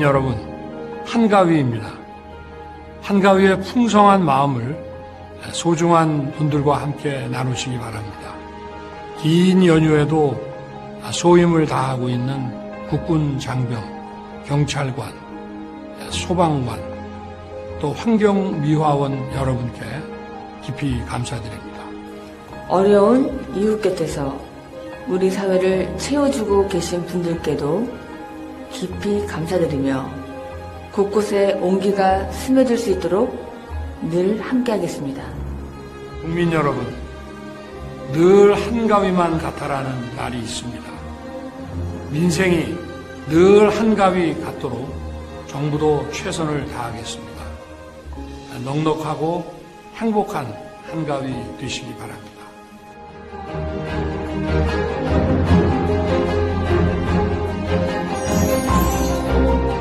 여러분, 한가위입니다. 한가위의 풍성한 마음을 소중한 분들과 함께 나누시기 바랍니다. 긴 연휴에도 소임을 다하고 있는 국군 장병, 경찰관, 소방관, 또 환경미화원 여러분께 깊이 감사드립니다. 어려운 이웃 곁에서 우리 사회를 채워주고 계신 분들께도 깊이 감사드리며 곳곳에 온기가 스며들 수 있도록 늘 함께하겠습니다. 국민 여러분, 늘 한가위만 같아라는 말이 있습니다. 민생이 늘 한가위 같도록 정부도 최선을 다하겠습니다. 넉넉하고 행복한 한가위 되시기 바랍니다.